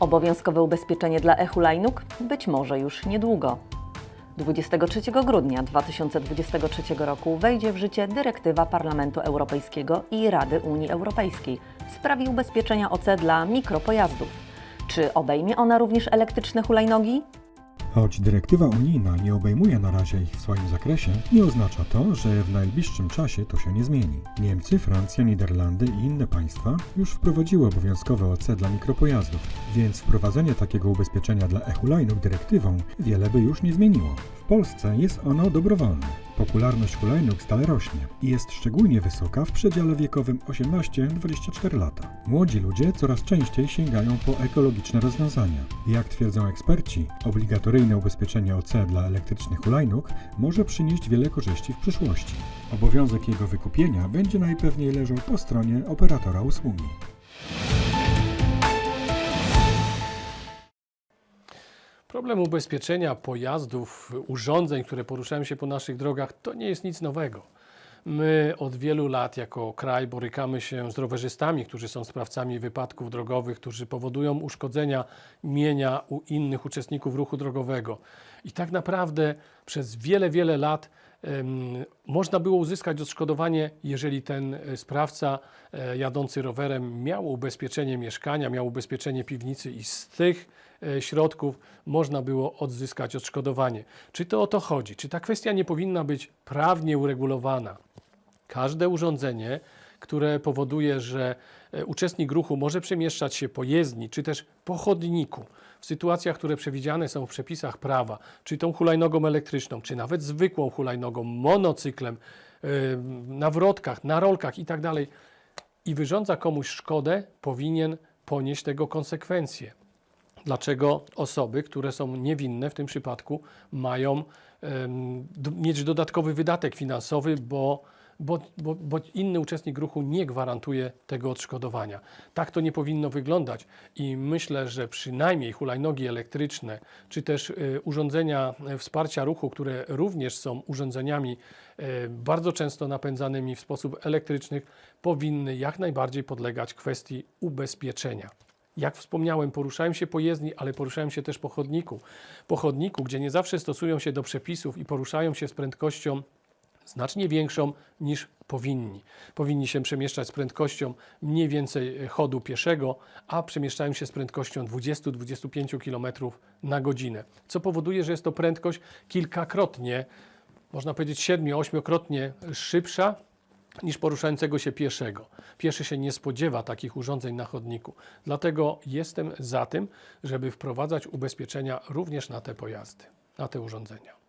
Obowiązkowe ubezpieczenie dla e-hulajnóg? Być może już niedługo. 23 grudnia 2023 roku wejdzie w życie dyrektywa Parlamentu Europejskiego i Rady Unii Europejskiej w sprawie ubezpieczenia OC dla mikropojazdów. Czy obejmie ona również elektryczne hulajnogi? Choć dyrektywa unijna nie obejmuje na razie ich w swoim zakresie, nie oznacza to, że w najbliższym czasie to się nie zmieni. Niemcy, Francja, Niderlandy i inne państwa już wprowadziły obowiązkowe OC dla mikropojazdów, więc wprowadzenie takiego ubezpieczenia dla e-hulajnóg dyrektywą wiele by już nie zmieniło. Polsce jest ono dobrowolne. Popularność hulajnóg stale rośnie i jest szczególnie wysoka w przedziale wiekowym 18-24 lata. Młodzi ludzie coraz częściej sięgają po ekologiczne rozwiązania. Jak twierdzą eksperci, obligatoryjne ubezpieczenie OC dla elektrycznych hulajnóg może przynieść wiele korzyści w przyszłości. Obowiązek jego wykupienia będzie najpewniej leżał po stronie operatora usługi. Problem ubezpieczenia pojazdów, urządzeń, które poruszają się po naszych drogach, to nie jest nic nowego. My od wielu lat jako kraj borykamy się z rowerzystami, którzy są sprawcami wypadków drogowych, którzy powodują uszkodzenia mienia u innych uczestników ruchu drogowego. I tak naprawdę przez wiele, wiele lat można było uzyskać odszkodowanie, jeżeli ten e, sprawca e, jadący rowerem miał ubezpieczenie mieszkania, miał ubezpieczenie piwnicy i z tych e, środków można było odzyskać odszkodowanie. Czy to o to chodzi? Czy ta kwestia nie powinna być prawnie uregulowana? Każde urządzenie, które powoduje, że e, uczestnik ruchu może przemieszczać się po jezdni czy też po chodniku w sytuacjach, które przewidziane są w przepisach prawa, czy tą hulajnogą elektryczną, czy nawet zwykłą hulajnogą, monocyklem, e, na wrotkach, na rolkach itd. i wyrządza komuś szkodę, powinien ponieść tego konsekwencje. Dlaczego osoby, które są niewinne w tym przypadku, mają mieć dodatkowy wydatek finansowy, bo, bo, bo, bo inny uczestnik ruchu nie gwarantuje tego odszkodowania. Tak to nie powinno wyglądać i myślę, że przynajmniej hulajnogi elektryczne, czy też y, urządzenia e, wsparcia ruchu, które również są urządzeniami e, bardzo często napędzanymi w sposób elektryczny, powinny jak najbardziej podlegać kwestii ubezpieczenia. Jak wspomniałem, poruszają się po jezdni, ale poruszają się też po chodniku. Po chodniku, gdzie nie zawsze stosują się do przepisów i poruszają się z prędkością znacznie większą niż powinni. Powinni się przemieszczać z prędkością mniej więcej e, chodu pieszego, a przemieszczają się z prędkością 20-25 km na godzinę, co powoduje, że jest to prędkość kilkakrotnie, można powiedzieć 7-8-krotnie szybsza niż poruszającego się pieszego. Pieszy się nie spodziewa takich urządzeń na chodniku. Dlatego jestem za tym, żeby wprowadzać ubezpieczenia również na te pojazdy, na te urządzenia.